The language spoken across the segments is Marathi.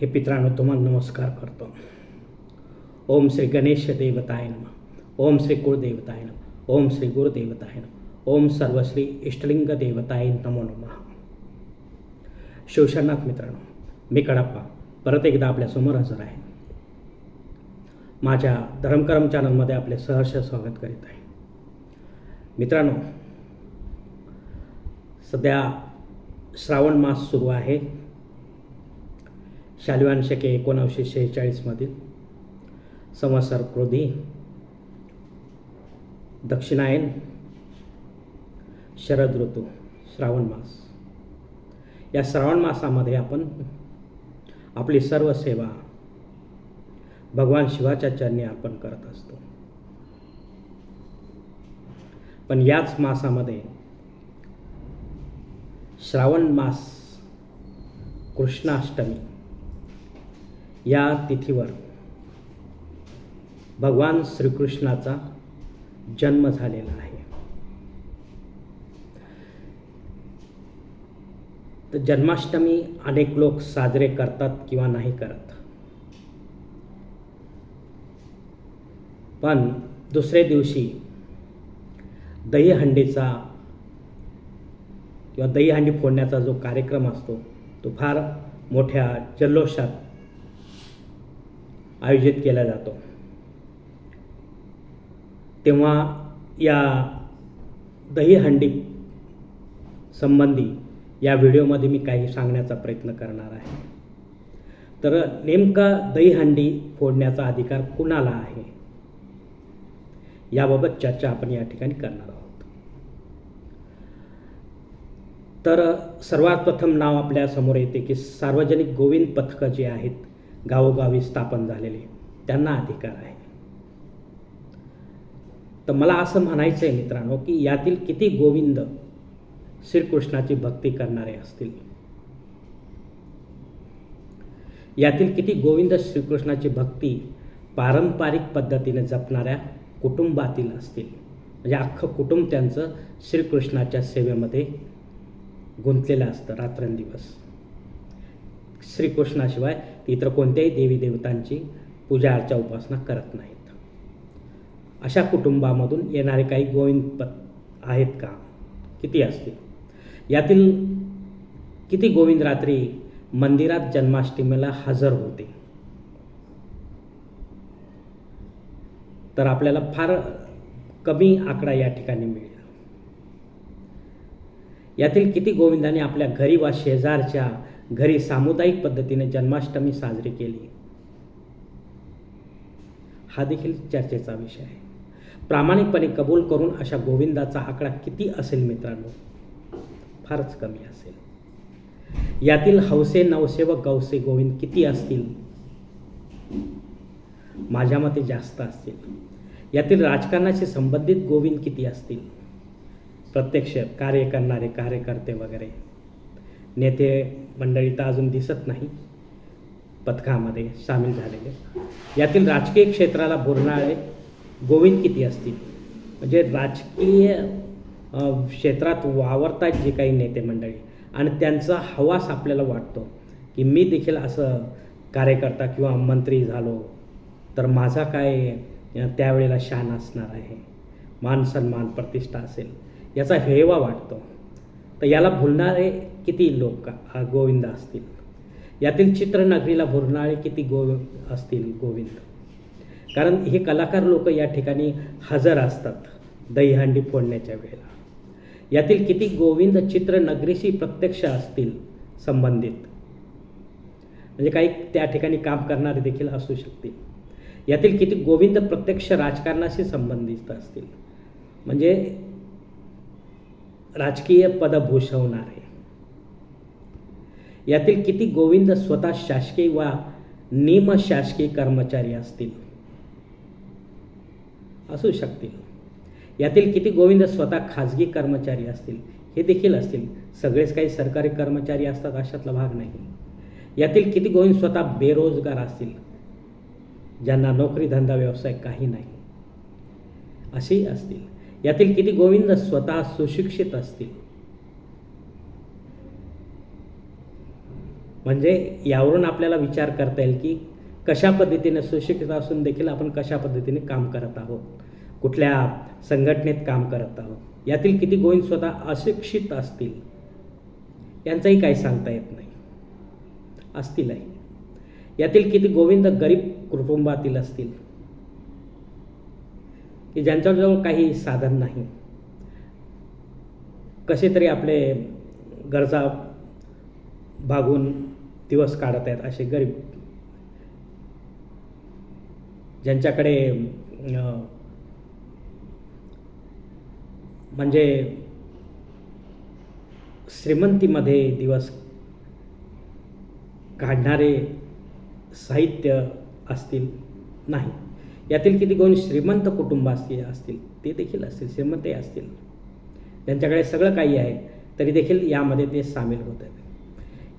हे पित्रांनो तुम्हाला नमस्कार करतो. ओम श्री गणेश देवताय नम. ओम श्री कुळदेवताय नम. ओम श्री गुरुदेवताय नम. ओम सर्वश्री इष्टलिंग देवताय नमो नम. शिवशरनाथ मित्रांनो मी कडाप्पा परत एकदा आपल्यासमोर हजर आहे. माझ्या धर्मकरम चॅनलमध्ये आपले सहर्ष स्वागत करीत आहे. मित्रांनो सध्या श्रावण मास सुरू आहे. शालिवान शके एकोणावीसशे शेहेचाळीसमधील संवत्सर क्रोधी दक्षिणायन शरद ऋतू श्रावण मास. या श्रावण मासामध्ये आपण आपली सर्व सेवा भगवान शिवाच्या चरणी अर्पण करत असतो. पण याच मासामध्ये श्रावण मास कृष्णाष्टमी या तिथीवर भगवान श्रीकृष्णाचा जन्म झालेला आहे. तर जन्माष्टमी अनेक लोक साजरे करतात किंवा नाही करत. पण दुसऱ्या दिवशी दहीहंडीचा किंवा दहीहंडी फोडण्याचा जो कार्यक्रम असतो तो फार मोठ्या जल्लोषात आयोजित केला जातो. तेव्हा या दहीहंडी संबंधी या व्हिडिओमध्ये मी काही सांगण्याचा प्रयत्न करणार आहे. तर नेमका दहीहंडी फोडण्याचा अधिकार कुणाला आहे? याबाबत चर्चा आपण या ठिकाणी करणार आहोत. तर सर्वात प्रथम नाव आपल्यासमोर येते की सार्वजनिक गोविंद पथकं जे आहेत गावोगावी स्थापन झालेले. त्यांना अधिकार आहे. तर मला असं म्हणायचं आहे मित्रांनो की यातील किती गोविंद श्रीकृष्णाची भक्ती करणारे असतील? यातील किती गोविंद श्रीकृष्णाची भक्ती पारंपरिक पद्धतीने जपणाऱ्या कुटुंबातील असतील? म्हणजे अख्खं कुटुंब त्यांचं श्रीकृष्णाच्या सेवेमध्ये गुंतलेलं असतं रात्रंदिवस. श्रीकृष्णाशिवाय इतर कोणत्याही देवी देवतांची पूजा अर्चा उपासना करत नाहीत. अशा कुटुंबामधून येणारे काही गोविंद पत आहेत का? किती असतील? यातील किती गोविंद रात्री मंदिरात जन्माष्टमीला हजर होते? तर आपल्याला फार कमी आकडा या ठिकाणी मिळेल. यातील किती गोविंदाने आपल्या घरी वा शेजारच्या घरी सामुदायिक पद्धतीने जन्माष्टमी साजरी केली. हा देखील चर्चेचा विषय आहे. प्रामाणिकपणे कबूल करून अशा गोविंदाचा आकडा किती असेल मित्रांनो? फारच कमी असेल. यातील हौसे नवसे व गौसे गोविंद किती असतील? माझ्या मते जास्त असतील. यातील राजकारणाशी संबंधित गोविंद किती असतील? प्रत्यक्ष कार्य करणारे कार्यकर्ते वगैरे. नेते मंडळी तर अजून दिसत नाही. पथकामध्ये सामील झालेले. यातील राजकीय क्षेत्राला बोलणारे गोविंद किती असतील? म्हणजे राजकीय क्षेत्रात वावरतात जे काही नेते मंडळी. आणि त्यांचा हवास आपल्याला वाटतो की मी देखील असं कार्यकर्ता किंवा मंत्री झालो तर माझा काय त्यावेळेला शान असणार आहे? मान सन्मान प्रतिष्ठा असेल याचा हेवा वाटतो. तर याला भुलणारे किती लोक गोविंद असतील? यातील चित्रनगरीला भुरणाळे किती गो असतील गोविंद? कारण हे कलाकार लोक या ठिकाणी हजर असतात दहीहंडी फोडण्याच्या वेळेला. यातील किती गोविंद चित्रनगरीशी प्रत्यक्ष असतील संबंधित? म्हणजे काही त्या ठिकाणी काम करणारे देखील असू शकतील. यातील किती गोविंद प्रत्यक्ष राजकारणाशी संबंधित असतील? म्हणजे राजकीय पद भूषवणारे यातील किती गोविंद स्वतः शासकीय वा निमशासकीय कर्मचारी असतील? असू शकतील. यातील किती गोविंद स्वतः खाजगी कर्मचारी असतील? हे देखील असतील. सगळेच काही सरकारी कर्मचारी असतात अशातला भाग नाही. यातील किती गोविंद स्वतः बेरोजगार असतील? ज्यांना नोकरी धंदा व्यवसाय काही नाही. असेही असतील. यातील किती गोविंद स्वतः सुशिक्षित असतील? म्हणजे यावरून आपल्याला विचार करता येईल की कशा पद्धतीने सुशिक्षित असून देखील आपण कशा पद्धतीने काम करत आहोत? कुठल्या संघटनेत काम करत आहोत? यातील किती गोविंद स्वतः अशिक्षित असतील? यांचंही काही सांगता येत नाही. असतीलही. यातील किती गोविंद गरीब कुटुंबातील असतील? की ज्यांच्याजवळ काही साधन नाही? कसे तरी आपले गरजा भागून दिवस काढत आहेत असे गरीब ज्यांच्याकडे म्हणजे श्रीमंतीमध्ये दिवस काढणारे साहित्य असतील नाही. यातील किती कोण श्रीमंत कुटुंब असतील असतील ते देखील असतील श्रीमंतही असतील. त्यांच्याकडे सगळं काही आहे तरी देखील यामध्ये ते सामील होत आहेत.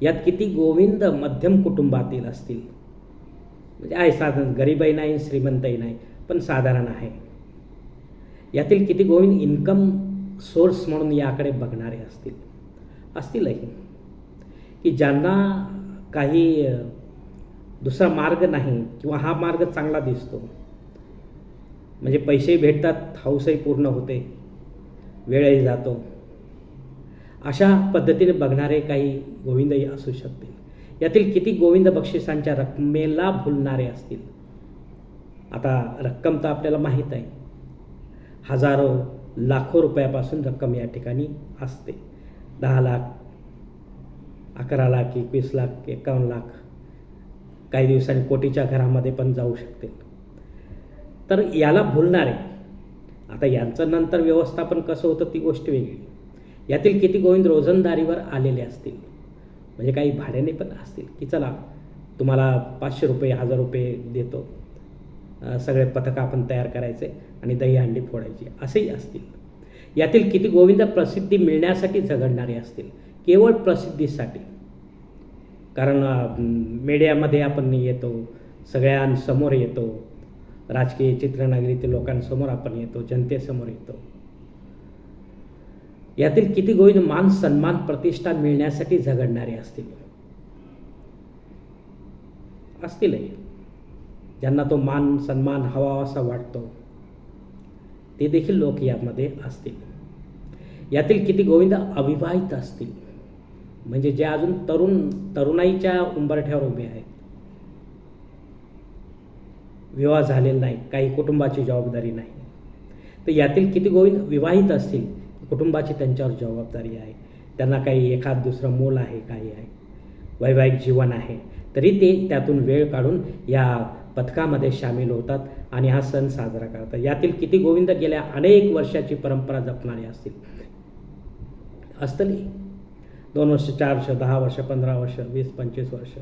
यात किती गोविंद मध्यम कुटुंबातील असतील? म्हणजे आहे साधारण गरीबही नाही श्रीमंतही नाही पण साधारण आहे. यातील किती गोविंद इन्कम सोर्स म्हणून याकडे बघणारे असतील? असतीलही. की ज्यांना काही दुसरा मार्ग नाही किंवा हा मार्ग चांगला दिसतो. म्हणजे पैसेही भेटतात हाऊसही पूर्ण होते वेळही जातो. अशा पद्धतीने बघणारे काही गोविंदही असू शकतील. यातील किती गोविंद बक्षिसांच्या रकमेला भुलणारे असतील? आता रक्कम तर आपल्याला माहीत आहे. हजारो लाखो रुपयापासून रक्कम या ठिकाणी असते. दहा लाख अकरा लाख एकवीस लाख एकावन्न लाख काही दिवसांनी कोटीच्या घरामध्ये पण जाऊ शकतील. तर याला भुलणारे आता यांचं नंतर व्यवस्थापन कसं होतं ती गोष्ट वेगळी. यातील किती गोविंद रोजंदारीवर आलेले असतील? म्हणजे काही भाड्याने पण असतील की चला तुम्हाला पाचशे रुपये हजार रुपये देतो. सगळे पथकं आपण तयार करायचे आणि दही अंडी फोडायची असेही असतील. यातील किती गोविंद प्रसिद्धी मिळण्यासाठी झगडणारे असतील? केवळ प्रसिद्धीसाठी. कारण मीडियामध्ये आपण येतो सगळ्यांसमोर येतो राजकीय चित्रनगरीतील लोकांसमोर आपण येतो जनतेसमोर येतो. यातील किती गोविंद मान सन्मान प्रतिष्ठा मिळण्यासाठी झगडणारे असतील? असतीलही ज्यांना तो मान सन्मान हवा असा वाटतो ते देखील लोक यामध्ये असतील. यातील किती गोविंद अविवाहित असतील? म्हणजे जे अजून तरुण तरुणाईच्या उंबरठ्यावर उभे आहेत. विवाह झालेला नाही काही कुटुंबाची जबाबदारी नाही. तर यातील किती गोविंद विवाहित असतील? कुटुंबाची त्यांच्यावर जबाबदारी आहे. त्यांना काही एखाद दुसरं मूल आहे काही आहे. वैवाहिक जीवन आहे. तरी ते त्यातून वेळ काढून या पथकामध्ये सामील होतात आणि हा सण साजरा करतात. यातील किती गोविंद गेल्या अनेक वर्षाची परंपरा जपणारे असतील. असतली. दोन वर्ष चार वर्ष दहा वर्ष पंधरा वर्ष वीस पंचवीस वर्ष.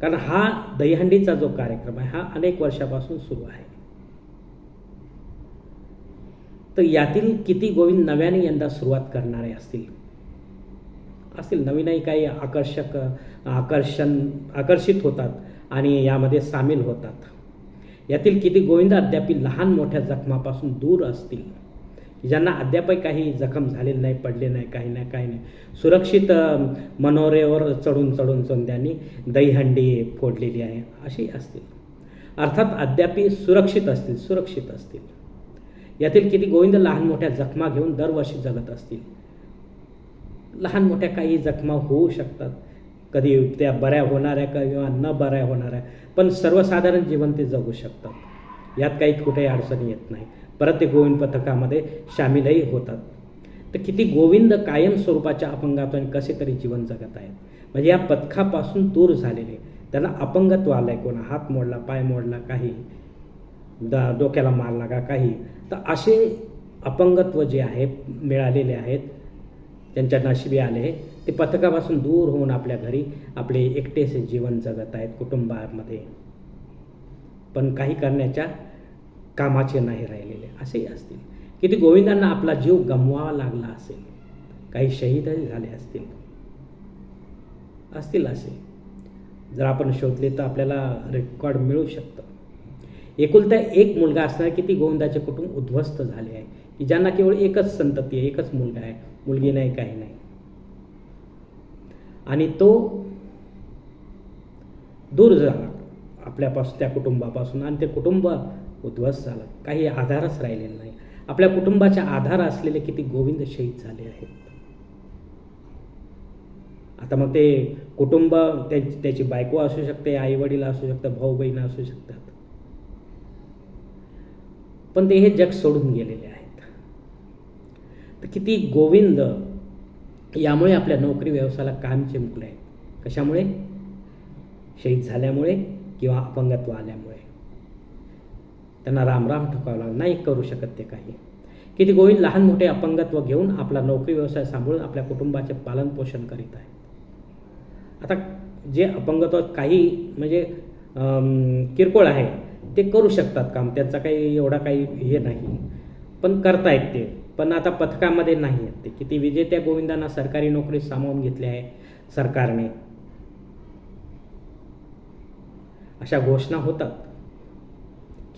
कारण हा दहीहंडीचा जो कार्यक्रम आहे हा अनेक वर्षापासून सुरू आहे. तर यातील किती गोविंद नव्याने यंदा सुरुवात करणारे असतील? असतील. नवीनही काही आकर्षक आकर्षण आकर्षित होतात आणि यामध्ये सामील होतात. यातील किती गोविंद अद्याप लहान मोठ्या जखमापासून दूर असतील? ज्यांना अद्यापही काही जखम झालेली नाही पडले नाही काही नाही काही नाही. सुरक्षित मनोरेवर चढून चढून चढून त्यांनी दहीहंडी फोडलेली आहे अशी असतील. अर्थात अद्यापी सुरक्षित असतील सुरक्षित असतील. यातील किती गोविंद लहान मोठ्या जखमा घेऊन दरवर्षी जगत असतील? लहान मोठ्या काही जखमा होऊ शकतात. कधी त्या बऱ्या होणाऱ्या किंवा न बऱ्या होणाऱ्या पण सर्वसाधारण जीवन ते जगू शकतात. यात काही कुठेही अडचणी येत नाही. परत ते गोविंद पथकामध्ये सामीलही होतात. तर किती गोविंद कायम स्वरूपाच्या अपंगातून कसे तरी जीवन जगत आहेत? म्हणजे या पथकापासून दूर झालेले. त्यांना अपंगत्व आलं आहे कोणा हात मोडला पाय मोडला काही द डोक्याला मार लागा काही. तर असे अपंगत्व जे आहे मिळालेले आहेत त्यांच्या नशिबी आले ते पथकापासून दूर होऊन आपल्या घरी आपले एकटेसे जीवन जगत आहेत कुटुंबामध्ये. पण काही करण्याच्या कामाचे नाही राहिलेले असेही असतील. किती गोविंदांना आपला जीव गमवावा लागला असेल. काही शहीदही झाले असतील. असतील असे. जर आपण शोधले तर आपल्याला रेकॉर्ड मिळू शकतं. एकुलता एक मुलगा असणारे किती गोविंदाचे कुटुंब उद्ध्वस्त झाले आहे. की ज्यांना केवळ एकच संतती आहे एकच मुलगा आहे मुलगी नाही काही नाही. आणि तो दूर झाला आपल्यापासून त्या कुटुंबापासून आणि ते कुटुंब उद्ध्वस्त झालं. काही आधारच राहिलेला नाही. आपल्या कुटुंबाच्या आधार असलेले किती गोविंद शहीद झाले आहेत. आता मग ते कुटुंब त्याची त्याची बायको असू शकते आई वडील असू शकतं भाऊ बहीण असू शकतात. पण ते हे जग सोडून गेलेले आहेत. तर किती गोविंद यामुळे आपल्या नोकरी व्यवसायाला काम चिमकले आहे कशामुळे? शहीद झाल्यामुळे किंवा अपंगत्व आल्यामुळे. त्यांना रामराम ठोकावं लागला. नाही करू शकत ते काही. किती गोविंद लहान मोठे अपंगत्व घेऊन आपला नोकरी व्यवसाय सांभाळून आपल्या कुटुंबाचे पालनपोषण करीत आहेत. आता जे अपंगत्व काही म्हणजे किरकोळ आहे. ते करू शकतात काम. त्यांचा काही एवढा काही हे नाही. पण करतायत ते. पण आता पथकामध्ये नाही आहेत ते. किती विजेत्या गोविंदांना सरकारी नोकरी सामावून घेतली आहे सरकारने. अशा घोषणा होतात.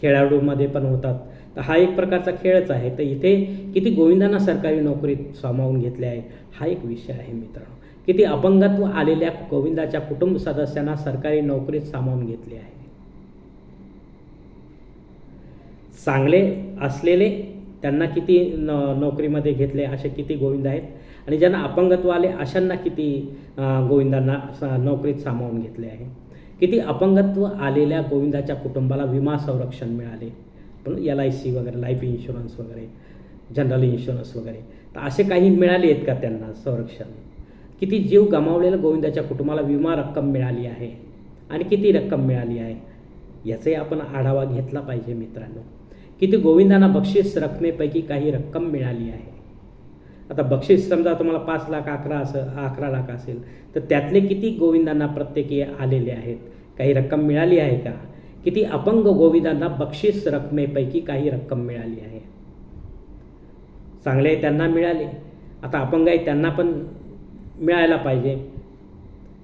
खेळाडूमध्ये पण होतात. तर हा एक प्रकारचा खेळच आहे. तर इथे किती गोविंदांना सरकारी नोकरीत सामावून घेतले आहे हा एक विषय आहे मित्रांनो. किती अपंगत्व आलेल्या गोविंदाच्या कुटुंब सदस्यांना सरकारी नोकरीत सामावून घेतले आहे. चांगले असलेले त्यांना किती न नोकरीमध्ये घेतले असे किती गोविंद आहेत. आणि ज्यांना अपंगत्व आले अशांना किती गोविंदांना सा नोकरीत सामावून घेतले आहे. किती अपंगत्व आलेल्या गोविंदाच्या कुटुंबाला विमा संरक्षण मिळाले. पण एल आय सी वगैरे लाईफ इन्शुरन्स वगैरे जनरल इन्शुरन्स वगैरे. तर असे काही मिळाले आहेत का त्यांना संरक्षण? किती जीव गमावलेल्या गोविंदाच्या कुटुंबाला विमा रक्कम मिळाली आहे? आणि किती रक्कम मिळाली आहे? याचाही आपण आढावा घेतला पाहिजे मित्रांनो. किती गोविंदांना बक्षीस रकमेपैकी काही रक्कम मिळाली आहे. आता बक्षीस समजा तुम्हाला पाच लाख अकरा असं अकरा लाख असेल तर त्यातले किती गोविंदांना प्रत्येकी आलेले आहेत? काही रक्कम मिळाली आहे का? किती अपंग गोविंदांना बक्षीस रकमेपैकी काही रक्कम मिळाली आहे? चांगले त्यांना मिळाले. आता अपंग आहे त्यांना पण मिळायला पाहिजे.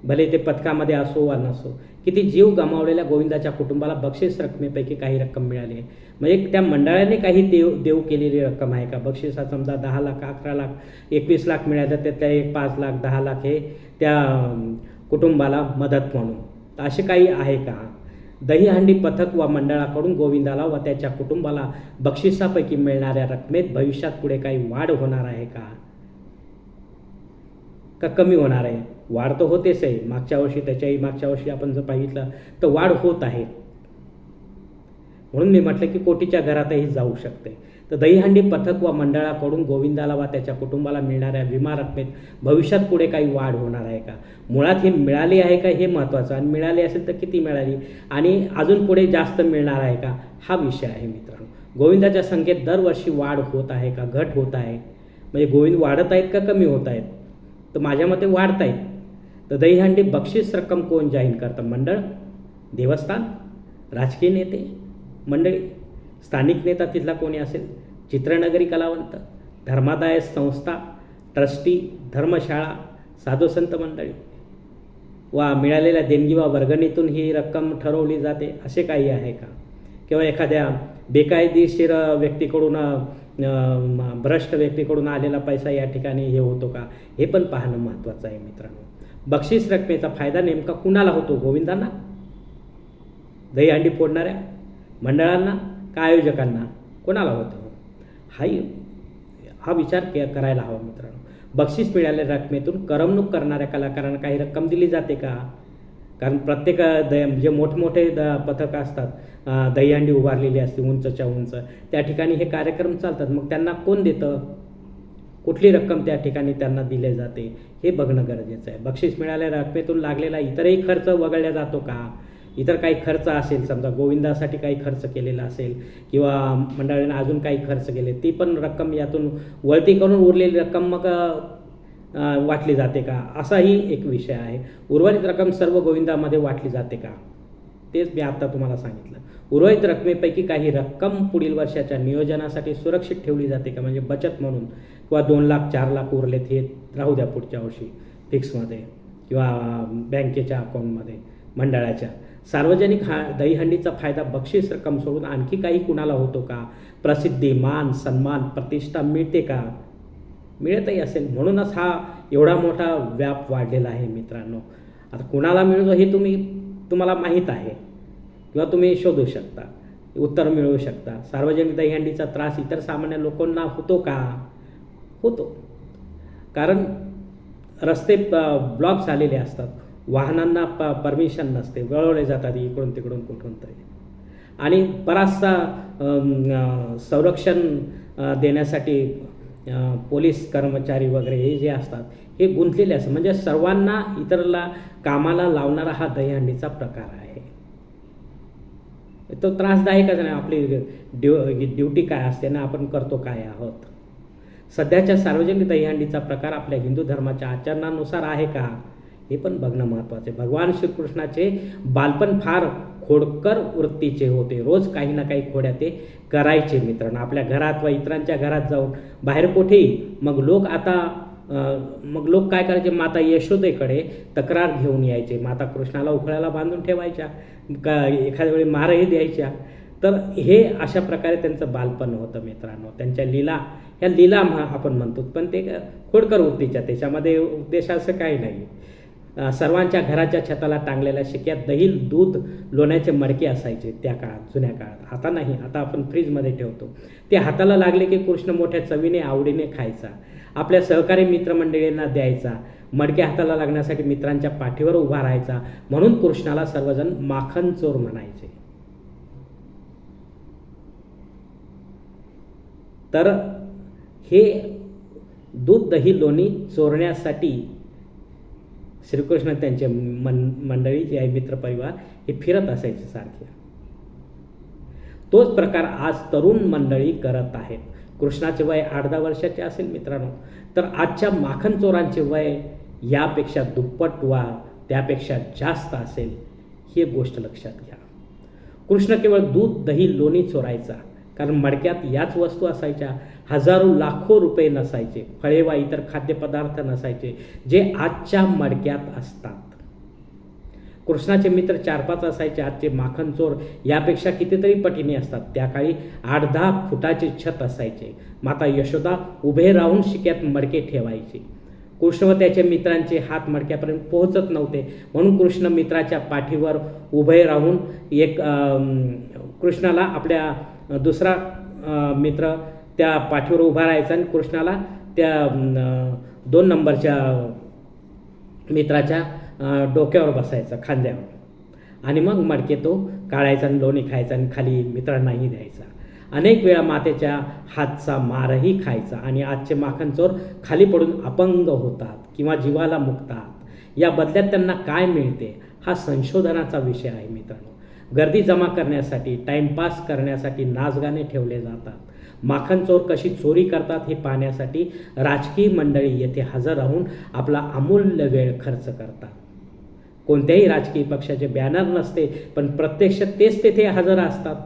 भले ते पथकामध्ये असो वा नसो. किती जीव गमावलेल्या गोविंदाच्या कुटुंबाला बक्षीस रकमेपैकी काही रक्कम मिळाली आहे. म्हणजे त्या मंडळाने काही देव देव केलेली रक्कम आहे का? बक्षिसा समजा दहा लाख अकरा लाख एकवीस लाख मिळालं त्यातल्या एक पाच लाख दहा लाख हे त्या कुटुंबाला मदत म्हणून. तर असे काही आहे का? दहीहंडी पथक व मंडळाकडून गोविंदाला व त्याच्या कुटुंबाला बक्षिसापैकी मिळणाऱ्या रकमेत भविष्यात पुढे काही वाढ होणार आहे का? का कमी होणार आहे? वाढ तर होतेच आहे. मागच्या वर्षी त्याच्याही मागच्या वर्षी आपण जर पाहिलं तर वाढ होत आहे. म्हणून मी म्हटलं की कोटीच्या घरातही जाऊ शकते. तर दहीहंडी पथक व मंडळाकडून गोविंदाला वा त्याच्या कुटुंबाला मिळणाऱ्या विमा रकमेत भविष्यात पुढे काही वाढ होणार आहे का? मुळात हे मिळाली आहे का हे महत्त्वाचं आणि मिळाली असेल तर किती मिळाली? आणि अजून पुढे जास्त मिळणार आहे का? हा विषय आहे मित्रांनो. गोविंदाच्या संख्येत दरवर्षी वाढ होत आहे का? घट होत आहे. म्हणजे गोविंद वाढत आहेत का कमी होत आहेत? तर माझ्या मते वाढत आहेत. तर दहीहंडी बक्षीस रक्कम कोण जाहीर करतं? मंडळ देवस्थान राजकीय नेते मंडळी स्थानिक नेता तिथला कोणी असेल? चित्रनगरी कलावंत धर्मादाय संस्था ट्रस्टी धर्मशाळा साधू संत मंडळी. वा मिळालेल्या देणगी वा वर्गणीतून ही रक्कम ठरवली जाते असे काही आहे का? किंवा एखाद्या बेकायदेशीर व्यक्तीकडून भ्रष्ट व्यक्तीकडून आलेला पैसा या ठिकाणी हे होतो का? हे पण पाहणं महत्त्वाचं आहे मित्रांनो. बक्षीस रकमेचा फायदा नेमका कुणाला होतो? गोविंदांना? दहीहंडी फोडणाऱ्या मंडळांना? का आयोजकांना? कोणाला होतो? हाही हा विचार के करायला हवा मित्रांनो. बक्षीस मिळालेल्या रकमेतून करमणूक करणाऱ्या कलाकारांना काही रक्कम दिली जाते का? कारण प्रत्येक द जे मोठमोठे द पथक असतात दहीहंडी उभारलेली असते उंचच्या उंच. त्या ठिकाणी हे कार्यक्रम चालतात. मग त्यांना कोण देतं? कुठली रक्कम त्या ठिकाणी त्यांना दिले जाते हे बघणं गरजेचं आहे. बक्षीस मिळालेल्या रकमेतून लागलेला इतरही खर्च वगळला जातो का? इतर काही खर्च असेल समजा गोविंदासाठी काही खर्च केलेला असेल किंवा मंडळाने अजून काही खर्च केले ती पण रक्कम यातून वळती करून उरलेली रक्कम मग वाटली जाते का? असाही एक विषय आहे. उर्वरित रक्कम सर्व गोविंदामध्ये वाटली जाते का? तेच मी आत्ता तुम्हाला सांगितलं. उर्वरित रकमेपैकी काही रक्कम पुढील वर्षाच्या नियोजनासाठी सुरक्षित ठेवली जाते का? म्हणजे बचत म्हणून. किंवा दोन लाख चार लाख उरलेत हे राहू द्या पुढच्या वर्षी फिक्समध्ये किंवा बँकेच्या अकाउंटमध्ये मंडळाच्या. सार्वजनिक हा दहीहंडीचा फायदा बक्षीस रक्कम सोडून आणखी काही कुणाला होतो का? प्रसिद्धी मान सन्मान प्रतिष्ठा मिळते का? मिळतही असेल. म्हणूनच हा एवढा मोठा व्याप वाढलेला आहे मित्रांनो. आता कुणाला मिळतो हे तुम्ही तुम्हाला माहीत आहे. किंवा तुम्ही शोधू शकता उत्तर मिळवू शकता. सार्वजनिक दहीहंडीचा त्रास इतर सामान्य लोकांना होतो का? होतो. कारण रस्ते ब्लॉक झालेले असतात. वाहनांना प परमिशन नसते. वळवले जातात इकडून तिकडून कुठून तरी. आणि बराचसा संरक्षण देण्यासाठी पोलीस कर्मचारी वगैरे हे जे असतात हे गुंतलेले असतात. म्हणजे सर्वांना इतरला कामाला लावणारा हा दहीहंडीचा प्रकार आहे. तो त्रासदायकच नाही. आपली ड्यु ड्युटी काय असते ना आपण करतो काय आहोत? सध्याच्या सार्वजनिक दहीहंडीचा प्रकार आपल्या हिंदू धर्माच्या आचरणानुसार आहे का? हे पण बघणं महत्त्वाचं आहे. भगवान श्रीकृष्णाचे बालपण फार खोडकर वृत्तीचे होते. रोज काही ना काही खोड्या ते करायचे मित्रांनो. आपल्या घरात व इतरांच्या घरात जाऊन बाहेर कुठेही मग लोक आता मग लोक काय करायचे? माता यशोदेकडे तक्रार घेऊन यायचे. माता कृष्णाला उखळ्याला बांधून ठेवायच्या. का एखाद्या वेळी मारही द्यायच्या. तर हे अशा प्रकारे त्यांचं बालपण होतं मित्रांनो. त्यांच्या लीला ह्या लीला आपण म्हणतो. पण ते खोडकर वृत्तीच्या त्याच्यामध्ये उद्देश असं काही नाही. सर्वांच्या घराच्या छताला टांगलेल्या शिक्यात दही दूध लोण्याचे मडके असायचे त्या काळात जुन्या काळात. आता नाही आता आपण फ्रीजमध्ये ठेवतो. ते हाताला लागले की कृष्ण मोठ्या चवीने आवडीने खायचा. आपल्या सहकारी मित्रमंडळींना द्यायचा. मडके हाताला लागण्यासाठी मित्रांच्या पाठीवर उभा राहायचा. म्हणून कृष्णाला सर्वजण माखन चोर म्हणायचे. तर हे दूध दही लोणी चोरण्यासाठी श्रीकृष्ण त्यांचे मन मंडळी जे आहे मित्रपरिवार हे फिरत असायचे सारखे. तोच प्रकार आज तरुण मंडळी करत आहेत. कृष्णाचे वय आठ दहा वर्षाचे असेल मित्रांनो. तर आजच्या माखन चोरांचे वय यापेक्षा दुप्पट वा त्यापेक्षा जास्त असेल ही गोष्ट लक्षात घ्या. कृष्ण केवळ दूध दही लोणी चोरायचा. कारण मडक्यात याच वस्तू असायच्या हजारो लाखो रुपये नसायचे फळे वा इतर खाद्यपदार्थ नसायचे जे आजच्या मडक्यात असतात. कृष्णाचे मित्र चार पाच असायचे आजचे माखन चोर यापेक्षा कितीतरी पटीने असतात. त्या काळी आठ दहा फुटाचे छत असायचे. माता यशोदा उभे राहून शिक्यात मडके ठेवायचे. कृष्ण व त्याच्या मित्रांचे हात मडक्यापर्यंत पोहोचत नव्हते. म्हणून कृष्ण मित्राच्या पाठीवर उभे राहून एक कृष्णाला आपल्या दुसरा मित्र त्या पाठीवर उभा राहायचा आणि कृष्णाला त्या दोन नंबरच्या मित्राच्या डोक्यावर बसायचा खांद्यावर. आणि मग मडके तो काढायचा आणि लोणी खायचा आणि खाली मित्रांनाही द्यायचा. अनेक वेळा मातेच्या हातचा मारही खायचा आणि आजचे माखन चोर खाली पडून अपंग होतात किंवा जीवाला मुकतात. या बदल्यात त्यांना काय मिळते? हा संशोधनाचा विषय आहे मित्रांनो. गर्दी जमा करण्यासाठी टाइमपास करण्यासाठी नाचगाणे ठेवले जातात. माखन चोर कशी चोरी करतात हे पाहण्यासाठी राजकीय मंडळी येथे हजर राहून आपला अमूल्य वेळ खर्च करतात. कोणत्याही राजकीय पक्षाचे बॅनर नसते पण प्रत्यक्ष तेच तेथे हजर असतात.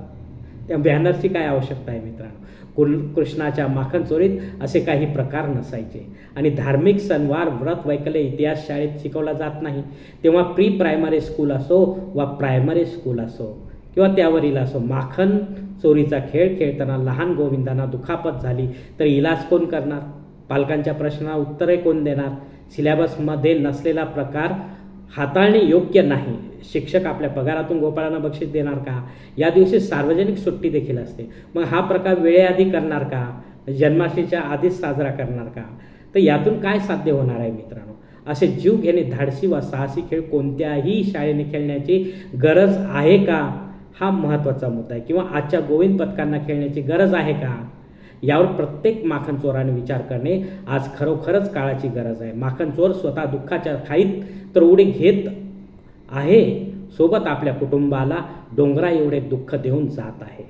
त्या बॅनरची काय आवश्यकता आहे मित्रांनो? कुल कृष्णाच्या माखन चोरीत असे काही प्रकार नसायचे. आणि धार्मिक सणवार व्रत वैकल्य इतिहास शाळेत शिकवला जात नाही. तेव्हा प्री प्रायमरी स्कूल असो वा प्रायमरी स्कूल असो किंवा त्यावरील असो माखन चोरीचा खेळ खेळताना लहान गोविंदांना दुखापत झाली तर इलाज कोण करणार? पालकांच्या प्रश्नाला उत्तरे कोण देणार? सिलेबसमध्ये नसलेला प्रकार हाताळणे योग्य नाही. शिक्षक आपल्या पगारातून गोपाळांना बक्षीस देणार का? या दिवशी सार्वजनिक सुट्टी देखील असते. मग हा प्रकार वेळेआधी करणार का? जन्माष्टमीच्या आधीच साजरा करणार का? तर यातून काय साध्य होणार आहे मित्रांनो? असे जीव घेणे धाडसी वा साहसी खेळ कोणत्याही शाळेने खेळण्याची गरज आहे का? हा महत्त्वाचा मुद्दा आहे. किंवा आजच्या गोविंद पथकांना खेळण्याची गरज आहे का? यावर प्रत्येक माखन चोराने विचार करणे आज खरोखरच काळाची गरज आहे. माखन चोर स्वतः दुःखाच्या खाईत तर उडी घेत आहे. सोबत आपल्या कुटुंबाला डोंगरा एवढे दुःख देऊन जात आहे.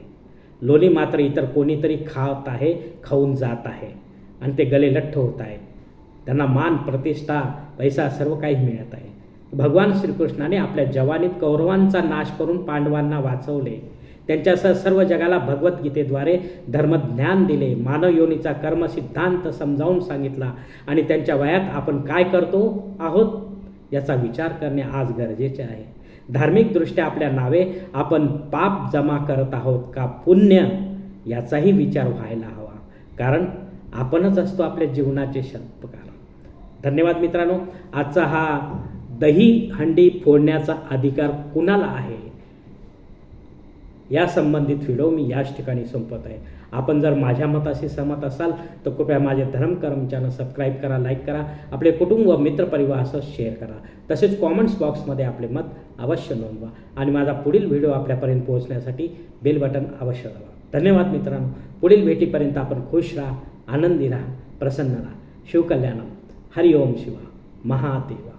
लोणी मात्र इतर कोणीतरी खात आहे खाऊन जात आहे आणि ते गले लठ्ठ होत आहेत त्यांना मान प्रतिष्ठा पैसा सर्व काही मिळत आहे. भगवान श्रीकृष्णाने आपल्या जवानीत कौरवांचा नाश करून पांडवांना वाचवले. त्यांच्यासह सर्व जगाला भगवद्गीतेद्वारे धर्मज्ञान दिले. मानव योनीचा कर्मसिद्धांत समजावून सांगितला. आणि त्यांच्या वयात आपण काय करतो आहोत? याचा विचार करणे आज गरजेचे आहे. धार्मिकदृष्ट्या आपल्या नावे आपण पाप जमा करत आहोत का पुण्य? याचाही विचार व्हायला हवा. कारण आपणच असतो आपल्या जीवनाचे शिल्पकार धन्यवाद मित्रांनो. आजचा हा दही हंडी फोडण्याचा अधिकार कुणाला आहे? या संबंधित व्हिडिओ मी याच ठिकाणी संपत आहे. आपण जर माझ्या मताशी सहमत असाल तर कृपया माझे धर्मकर्म चॅनल सबस्क्राईब करा लाईक करा आपले कुटुंब व मित्रपरिवारासह शेअर करा. तसेच कॉमेंट्स बॉक्समध्ये आपले मत अवश्य नोंदवा आणि माझा पुढील व्हिडिओ आपल्यापर्यंत पोहोचण्यासाठी बेल बटन अवश्य दाबा. धन्यवाद मित्रांनो. पुढील भेटीपर्यंत आपण खुश राहा आनंदी राहा प्रसन्न राहा. शिवकल्याणम. हरिओम शिवा. महादेव.